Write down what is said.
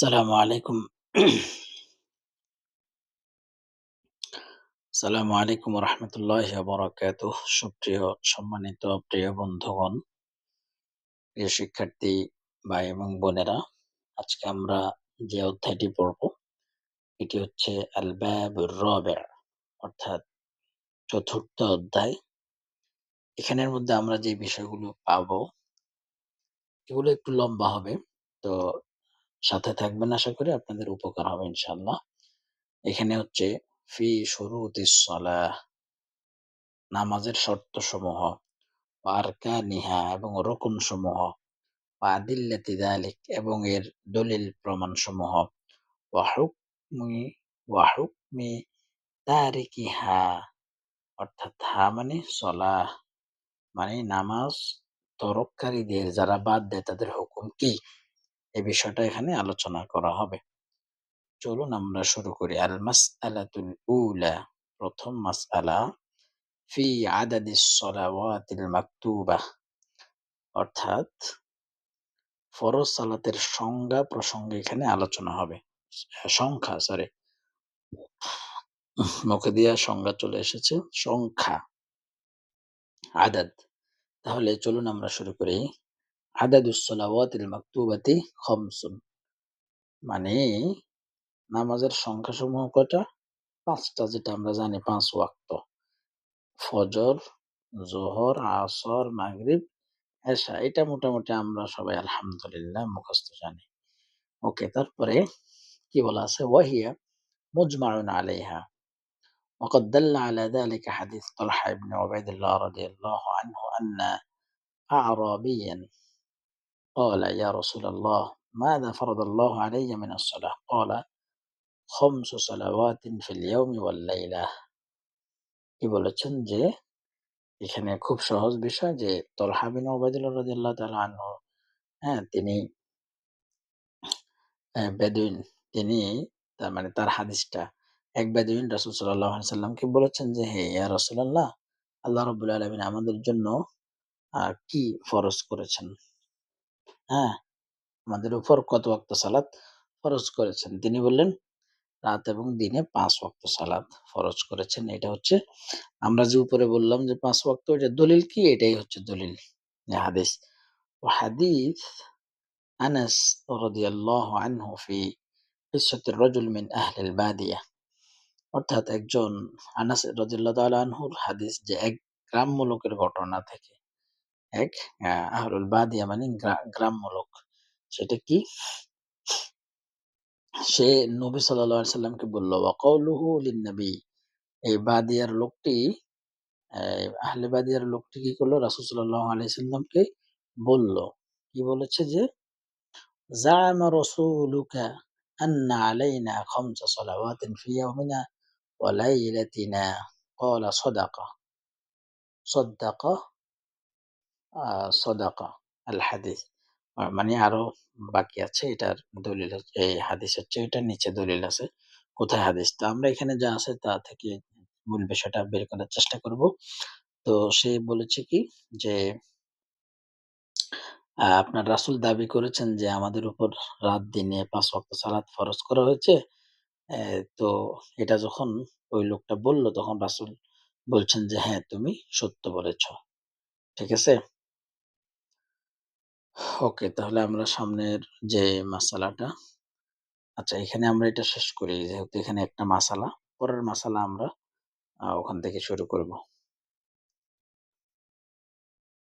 আসসালামু আলাইকুম। আসসালামু আলাইকুম রহমতুল্লাহ বরাকাত সুপ্রিয়, সম্মানিত, প্রিয় বন্ধুগণ, প্রিয় শিক্ষার্থী ভাই এবং বোনেরা, আজকে আমরা যে অধ্যায়টি পড়ব, এটি হচ্ছে আল বাবুর রবে, অর্থাৎ চতুর্থ অধ্যায়। এখানের মধ্যে আমরা যে বিষয়গুলো পাবো, এগুলো একটু লম্বা হবে, তো সাথে থাকবেন আশা করি, আপনাদের উপকার হবে ইনশাল্লাহ এখানে হচ্ছে, ফি শুরুতিস সালাহ, নামাজের শর্ত সমূহ পারকা নিহা এবং রকুন সমূহ আদিল্লাতি দালিক এবং এর দলিল প্রমাণ সমূহ ওয়াহুকমি ওয়াহুকমি তারিকিহা, অর্থাৎ হা মানে সলাহ মানে নামাজ তরককারীদের যারা বাদ দেয় তাদের হুকুম কি? এই বিষয়টা এখানে আলোচনা করা হবে। চলুন আমরা শুরু করি। আল মাস আলাতুল উলা, প্রথম মাস আলা ফি আদাদিস সলাওয়াতিল মাকতুবা। অর্থাৎ ফরজ সালাতের সংজ্ঞা প্রসঙ্গে এখানে আলোচনা হবে। সংখ্যা সরি মুখে দিয়া সংজ্ঞা চলে এসেছে, সংখ্যা, আদাদ। তাহলে চলুন আমরা শুরু করি। আদাদুসলাওয়াতিল মাকতুবাতি খমসুন মানে নামাজের সংখ্যা সমূহ কটা পাঁচটা যেটা আমরা জানি পাঁচ ওয়াক্ত ফজর জোহর আসর মাগরিব এসা এটা মোটামুটি আমরা সবাই আলহামদুলিল্লাহ মুখস্থ জানি ওকে তারপরে কি বলা আছে ওয়াহিয়া মুজমাউন আলাইহা وقد دل على ذلك حديث طلحة بن عبيد الله رضي الله عنه أن أعرابيا قال يا رسول الله ماذا فرض الله علي من الصلاة قال خمس صلوات في اليوم والليلة কি বলেছেন যে এখানে খুব সহজ বিষয় যে তলহা বিন ওবায়দুল্লাহ রাদিয়াল্লাহু তাআলা আনহু হ্যাঁ তিনি বেদুইন তিনি তার মানে তার হাদিসটা এক বেদুইন রাসূল সাল্লাল্লাহু আলাইহি সাল্লামকে বলেছেন যে হে ইয়া রাসূলুল্লাহ আল্লাহ রাব্বুল আলামিন আমাদের জন্য কি ফরজ করেছেন হ্যাঁ আমাদের উপর কত ওয়াক্ত সালাত ফরজ করেছেন তিনি বললেন রাত এবং দিনে পাঁচ ওয়াক্ত সালাত ফরজ করেছেন এটা হচ্ছে আমরা যে উপরে বললাম যে পাঁচ ওয়াক্ত এটা দলিল কি এটাই হচ্ছে দলিল হাদিস ও হাদিস আনাস রাদিয়াল্লাহু আনহু ফি قصة الرجل من أهل البادية অর্থাৎ একজন আনাস রাদিয়াল্লাহু তাআলা আনহুর হাদিস যে এক গ্রাম্য লোকের ঘটনা থেকে এক আহলুল বাদিয়া মানে গ্রাম্য লোক সেটা কি সে নবী সাল্লাল্লাহু আলাইহি সাল্লামকে বলল ওয়াকাউলুহু লিন-নবী এই বাদিয়ার লোকটি আহলে বাদিয়ার লোকটি কি করলো রাসূল সাল্লাল্লাহু আলাইহি সাল্লামকে বলল কি বলেছে যে জামা রাসূলুকা আন্না আলাইনা খামসা সালাওয়াতিন ফি ইয়াউমিনা ওয়া লাইলাতিনা قال صدقه সদাকা আল হাদিস মানে আরও বাকি আছে, এটার দলিল এই হাদিস হচ্ছে, এটার নিচে দলিল আছে, কোথায় হাদিস? তো আমরা এখানে যা আছে তা থেকে মূল বিষয়টা বের করার চেষ্টা করব। তো সে বলেছে কি যে আপনার রাসুল দাবি করেছেন যে, আমাদের উপর রাত দিনে পাঁচ অক্ট সালাত ফরজ করা হয়েছে। তো এটা যখন ওই লোকটা বলল, তখন রাসুল বলছেন যে হ্যাঁ তুমি সত্য বলেছ। ঠিক আছে? ওকে, তাহলে আমরা সামনের যে মাসালাটা আচ্ছা এখানে আমরা এটা শেষ করি, যেহেতু এখানে একটা মাসালা পরের মাসালা আমরা ওখান থেকে শুরু করব।